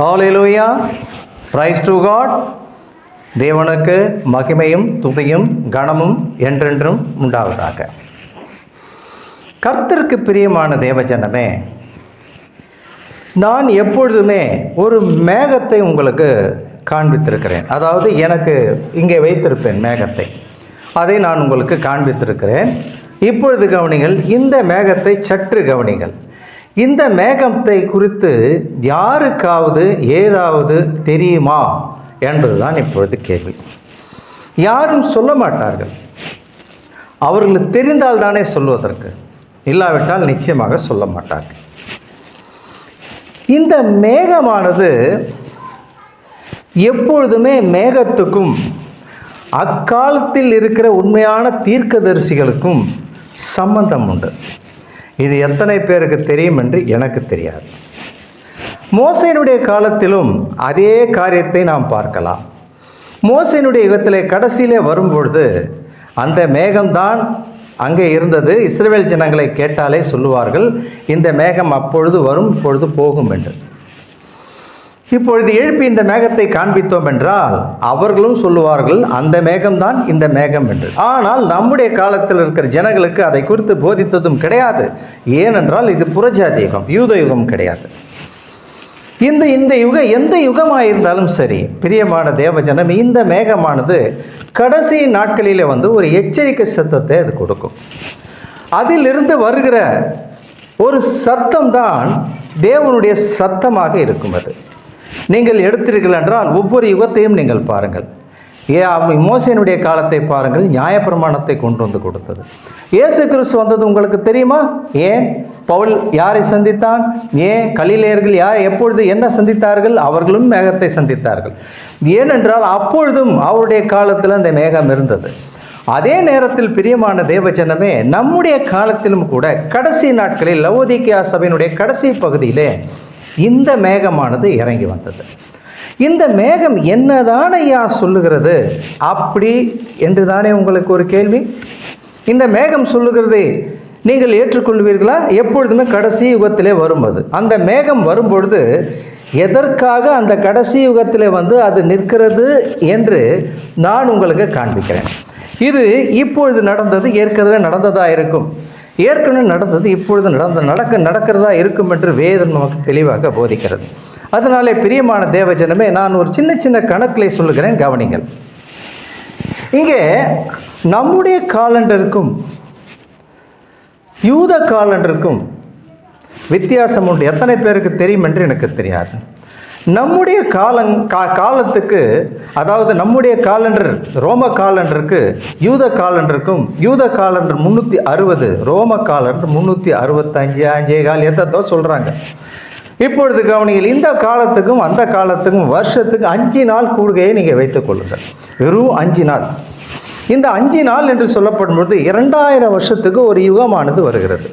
Hallelujah rice to God தேவனுக்கு மகிமையும் துதியும் கனமும் என்றென்றும் உண்டாவதாக. கர்த்தருக்கு பிரியமான தேவஜனமே நான் எப்பொழுதுமே ஒரு மேகத்தை உங்களுக்கு காண்பித்திருக்கிறேன். அதாவது எனக்கு இங்கே வைத்திருப்பேன் மேகத்தை. அதை நான் உங்களுக்கு காண்பித்திருக்கிறேன். இப்பொழுது கவனிங்கள் இந்த மேகத்தை சற்று கவனிங்கள் இந்த மேகத்தை குறித்து யாருக்காவது ஏதாவது தெரியுமா என்பதுதான் இப்பொழுது கேள்வி. யாரும் சொல்ல மாட்டார்கள். அவர்களுக்கு தெரிந்தால் தானே சொல்வதற்கு இல்லாவிட்டால் நிச்சயமாக சொல்ல மாட்டார்கள். இந்த மேகமானது எப்பொழுதுமே மேகத்துக்கும் அக்காலத்தில் இருக்கிற உண்மையான தீர்க்கதரிசிகளுக்கும் சம்பந்தம் உண்டு. இது எத்தனை பேருக்கு தெரியும் என்று எனக்கு தெரியாது. மோசையினுடைய காலத்திலும் அதே காரியத்தை நாம் பார்க்கலாம். மோசையினுடைய யுகத்திலே கடைசியிலே வரும்பொழுது அந்த மேகம்தான் அங்கே இருந்தது. இஸ்ரேல் ஜனங்களை கேட்டாலே சொல்லுவார்கள் இந்த மேகம் அப்பொழுது வரும் இப்பொழுது போகும் என்று. இப்பொழுது எழுப்பி இந்த மேகத்தை காண்பித்தோம் என்றால் அவர்களும் சொல்லுவார்கள் அந்த மேகம்தான் இந்த மேகம் என்று. ஆனால் நம்முடைய காலத்தில் இருக்கிற ஜனங்களுக்கு அதை குறித்து போதித்ததும் கிடையாது. ஏனென்றால் இது புரஜாதி யுகம் யூத யுகம் கிடையாது. இந்த இந்த யுகம் எந்த யுகமாக இருந்தாலும் சரி பிரியமான தேவஜனம் இந்த மேகமானது கடைசி நாட்களிலே வந்து ஒரு எச்சரிக்கை சத்தத்தை அது கொடுக்கும். அதிலிருந்து வருகிற ஒரு சத்தம் தான் தேவனுடைய சத்தமாக இருக்கும் அது. நீங்கள் எடுத்தீர்கள் என்றால் ஒவ்வொரு யுகத்தையும் நீங்கள் பாருங்கள். ஏ மோசையனுடைய காலத்தை பாருங்கள். நியாயப்பிரமாணத்தை கொண்டு வந்து கொடுத்தது. இயேசு கிறிஸ்து வந்தது உங்களுக்கு தெரியுமா? ஏன்? பவுல் யாரை சந்தித்தான்? ஏன்? கலிலேயர்கள் யார் எப்பொழுது என்ன சந்தித்தார்கள்? அவர்களும் மேகத்தை சந்தித்தார்கள். ஏனென்றால் அப்பொழுதும் அவருடைய காலத்தில் அந்த மேகம் இருந்தது. அதே நேரத்தில் பிரியமான தேவஜனமே நம்முடைய காலத்திலும் கூட கடைசி நாட்களில் லவோதிக்கியா சபையினுடைய கடைசி பகுதியிலே இந்த மேகமானது இறங்கி வந்தது. இந்த மேகம் என்னதான் ஐயா சொல்லுகிறது? அப்படி என்று தானே உங்களுக்கு ஒரு கேள்வி? இந்த மேகம் சொல்லுகிறது நீங்கள் ஏற்றுக்கொள்வீர்களா? எப்பொழுதுமே கடைசி யுகத்திலே வரும்போது அந்த மேகம் வரும்பொழுது எதற்காக அந்த கடைசி யுகத்திலே வந்து அது நிற்கிறது என்று நான் உங்களுக்கு காண்பிக்கிறேன். இது இப்பொழுது நடந்தது ஏற்கனவே நடந்ததாக இருக்கும். ஏற்கனவே நடந்தது இப்பொழுது நடந்த நடக்க நடக்கிறதா இருக்கும் என்று வேதம் நமக்கு தெளிவாக போதிக்கிறது. அதனாலே பிரியமான தேவஜனமே நான் ஒரு சின்ன சின்ன கணக்கிலே சொல்லுகிறேன் கவனிங்கள். இங்கே நம்முடைய காலண்டருக்கும் யூத காலண்டருக்கும் வித்தியாசம் உண்டு. எத்தனை பேருக்கு தெரியும் என்று எனக்கு தெரியாது. நம்முடைய காலங் கா காலத்துக்கு அதாவது நம்முடைய காலண்டர் ரோம காலண்டருக்கு யூத காலண்டருக்கும் யூத காலண்டர் முந்நூற்றி அறுபது ரோம காலண்டர் முந்நூற்றி அறுபத்தஞ்சு அஞ்சே கால் எத்தோ சொல்கிறாங்க இப்பொழுது கவனிகள் இந்த காலத்துக்கும் அந்த காலத்துக்கும் வருஷத்துக்கு அஞ்சு நாள் கூடுகையை நீங்கள் வைத்துக் கொள்ளுங்கள். வெறும் அஞ்சு நாள். இந்த அஞ்சு நாள் என்று சொல்லப்படும் பொழுது இரண்டாயிரம் வருஷத்துக்கு ஒரு யுகமானது வருகிறது.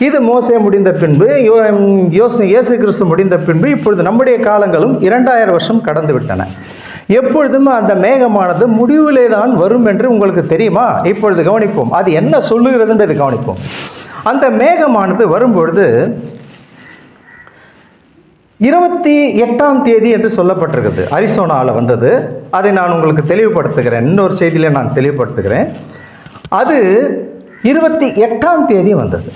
இது மோசே முடிந்த பின்பு யோ- யோசு இயேசு கிறிஸ்து முடிந்த பின்பு இப்பொழுது நம்முடைய காலங்களும் இரண்டாயிரம் வருஷம் கடந்து விட்டன. எப்பொழுதும் அந்த மேகமானது முடிவிலே தான் வரும் என்று உங்களுக்கு தெரியுமா? இப்பொழுது கவனிப்போம். அது என்ன சொல்லுகிறதுன்றது கவனிப்போம். அந்த மேகமானது வரும்பொழுது இருபத்தி எட்டாம் தேதி என்று சொல்லப்பட்டிருக்குது. அரிசோனாவில் வந்தது. அதை நான் உங்களுக்கு தெளிவுபடுத்துகிறேன். இன்னொரு செய்தியில் நான் தெளிவுபடுத்துகிறேன். அது இருபத்தி எட்டாம் தேதி வந்தது.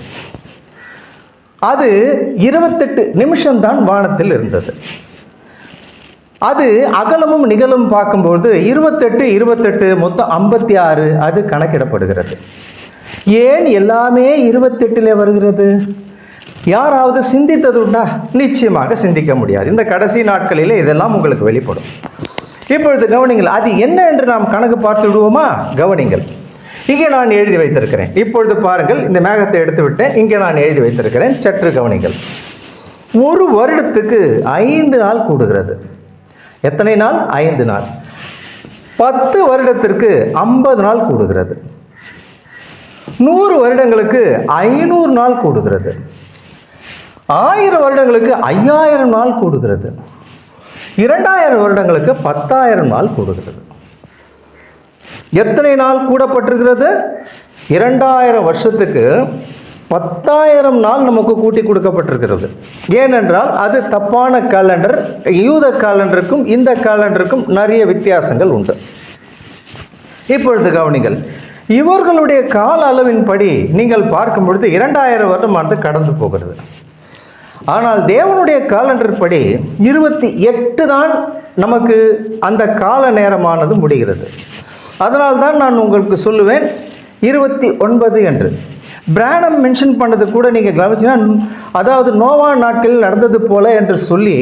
அது இருபத்தெட்டு நிமிஷம்தான் வானத்தில் இருந்தது. அது அகலமும் நிகழும் பார்க்கும்போது இருபத்தெட்டு இருபத்தெட்டு மொத்தம் ஐம்பத்தி ஆறு அது கணக்கிடப்படுகிறது. ஏன் எல்லாமே இருபத்தெட்டிலே வருகிறது? யாராவது சிந்தித்தது உண்டா? நிச்சயமாக சிந்திக்க முடியாது. இந்த கடைசி நாட்களிலே இதெல்லாம் உங்களுக்கு வெளிப்படும். இப்பொழுது கவனிங்கள் அது என்ன என்று நாம் கணக்கு பார்த்து விடுவோமா? கவனிங்கள் இங்கே நான் எழுதி வைத்திருக்கிறேன். இப்பொழுது பாருங்கள் இந்த மேகத்தை எடுத்து விட்டேன் இங்கே நான் எழுதி வைத்திருக்கிறேன். சற்று கவனிங்கள். ஒரு வருடத்துக்கு ஐந்து நாள் கூடுகிறது. எத்தனை நாள்? ஐந்து நாள். பத்து வருடத்திற்கு ஐம்பது நாள் கூடுகிறது. நூறு வருடங்களுக்கு ஐநூறு நாள் கூடுகிறது. ஆயிரம் வருடங்களுக்கு ஐயாயிரம் நாள் கூடுகிறது. இரண்டாயிரம் வருடங்களுக்கு பத்தாயிரம் நாள் கூடுகிறது. எத்தனை நாள் கூடப்பட்டிருக்கிறது? இரண்டாயிரம் வருஷத்துக்கு பத்தாயிரம் நாள் நமக்கு கூட்டி கொடுக்கப்பட்டிருக்கிறது. ஏனென்றால் அது தப்பான காலண்டர் யூத காலண்டருக்கும் இந்த காலண்டருக்கும் நிறைய வித்தியாசங்கள் உண்டு. இப்பொழுது கவனிங்கள் இவர்களுடைய கால அளவின்படி நீங்கள் பார்க்கும் பொழுது இரண்டாயிரம் வருடமானது கடந்து போகிறது. ஆனால் தேவனுடைய காலண்டர் படி இருபத்தி எட்டு தான் நமக்கு அந்த கால நேரமானது முடிகிறது. அதனால்தான் நான் உங்களுக்கு சொல்லுவேன் இருபத்தி ஒன்பது என்று. பிராணம் மென்ஷன் பண்ணது கூட நீங்கள் கவனிச்சிங்கன்னா அதாவது நோவா நாட்களில் நடந்தது போல என்று சொல்லி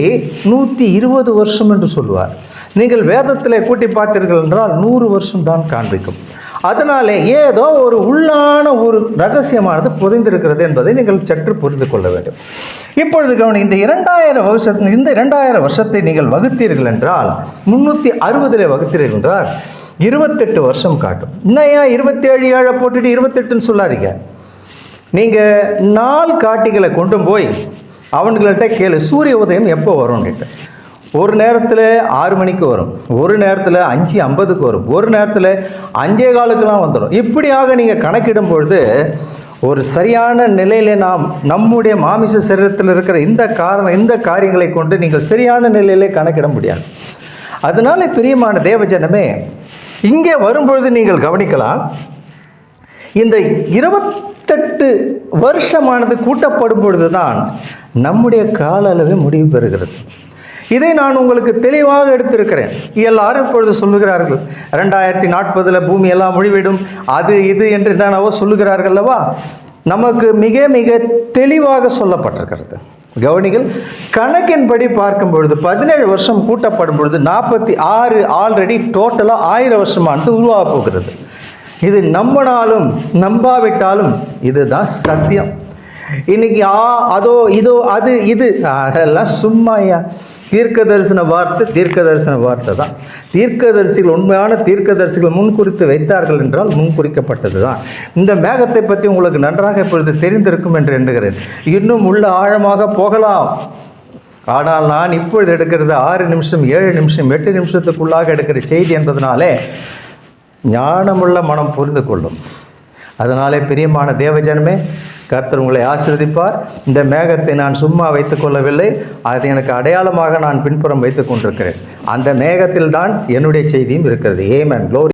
நூற்றி இருபது வருஷம் என்று சொல்லுவார். நீங்கள் வேதத்தில் கூட்டி பார்த்தீர்கள் என்றால் நூறு வருஷம் தான் காண்பிக்கும். அதனாலே ஏதோ ஒரு உள்ளான ஒரு ரகசியமானது புதைந்திருக்கிறது என்பதை நீங்கள் சற்று புரிந்து கொள்ள வேண்டும். இப்பொழுது கவனி இந்த இரண்டாயிரம் வருஷம் இந்த இரண்டாயிரம் வருஷத்தை நீங்கள் வகுத்தீர்கள் என்றால் முன்னூற்றி அறுபதில் வகுத்தீர்கள் என்றால் இருபத்தெட்டு வருஷம் காட்டும். இன்னையா ஏன் இருபத்தேழு ஏழை போட்டுட்டு இருபத்தெட்டுன்னு சொல்லாதீங்க. நீங்கள் நாள் காட்டிகளை கொண்டு போய் அவன்கள்ட்ட கேளு சூரிய உதயம் எப்போ வரும்னுட்டு. ஒரு நேரத்தில் ஆறு மணிக்கு வரும் ஒரு நேரத்தில் அஞ்சு ஐம்பதுக்கு வரும் ஒரு நேரத்தில் அஞ்சே காலுக்கெல்லாம் வந்துடும் இப்படியாக நீங்கள் கணக்கிடும் பொழுது ஒரு சரியான நிலையில் நாம் நம்முடைய மாமிச சரீரத்தில் இருக்கிற இந்த காரணம் இந்த காரியங்களை கொண்டு நீங்கள் சரியான நிலையிலே கணக்கிட முடியாது. அதனால பிரியமான தேவஜனமே இங்கே வரும்பொழுது நீங்கள் கவனிக்கலாம் இந்த இருபத்தெட்டு வருஷமானது கூட்டப்படும் பொழுது தான் நம்முடைய கால அளவு முடிவு பெறுகிறது. இதை நான் உங்களுக்கு தெளிவாக எடுத்திருக்கிறேன். எல்லாரும் இப்பொழுது சொல்லுகிறார்கள் ரெண்டாயிரத்தி நாற்பதில் பூமி எல்லாம் முடிவிடும் அது இது என்று என்னவோ சொல்லுகிறார்கள் அல்லவா? நமக்கு மிக மிக தெளிவாக சொல்லப்பட்டிருக்கிறது. கவனிகள் கணக்கின்படி பார்க்கும் பொழுது பதினேழு வருஷம் கூட்டப்படும் பொழுது நாற்பத்தி ஆறு ஆல்ரெடி டோட்டலாக ஆயிரம் வருஷமானது உருவாக போகிறது. இது நம்பினாலும் நம்பாவிட்டாலும் இதுதான் சத்தியம். இன்னைக்கு ஆ அதோ இதோ அது இது. அதெல்லாம் சும்மா ஐயா. தீர்க்க தரிசன வார்த்தை தீர்க்க தரிசன வார்த்தை தான். தீர்க்கதரிசிகள் உண்மையான தீர்க்கதரிசிகள் முன்குறித்து வைத்தார்கள் என்றால் முன்குறிக்கப்பட்டது தான் இந்த மேகத்தை பற்றி உங்களுக்கு நன்றாக இப்பொழுது தெரிந்திருக்கும் என்று எண்ணுகிறேன். இன்னும் உள்ள ஆழமாக போகலாம். ஆனால் நான் இப்பொழுது எடுக்கிறது ஆறு நிமிஷம் ஏழு நிமிஷம் எட்டு நிமிஷத்துக்குள்ளாக எடுக்கிற செய்தி என்பதனாலே ஞானமுள்ள மனம் புரிந்து கொள்ளும். அதனாலே பிரியமான தேவஜனமே கர்த்தர் உங்களை ஆசீர்வதிப்பார். இந்த மேகத்தை நான் சும்மா வைத்துக் கொள்ளவில்லை. அது எனக்கு அடையாளமாக நான் பின்புறம் வைத்துக் கொண்டிருக்கிறேன். அந்த மேகத்தில் தான் என்னுடைய செய்தியும் இருக்கிறது. Yemen glory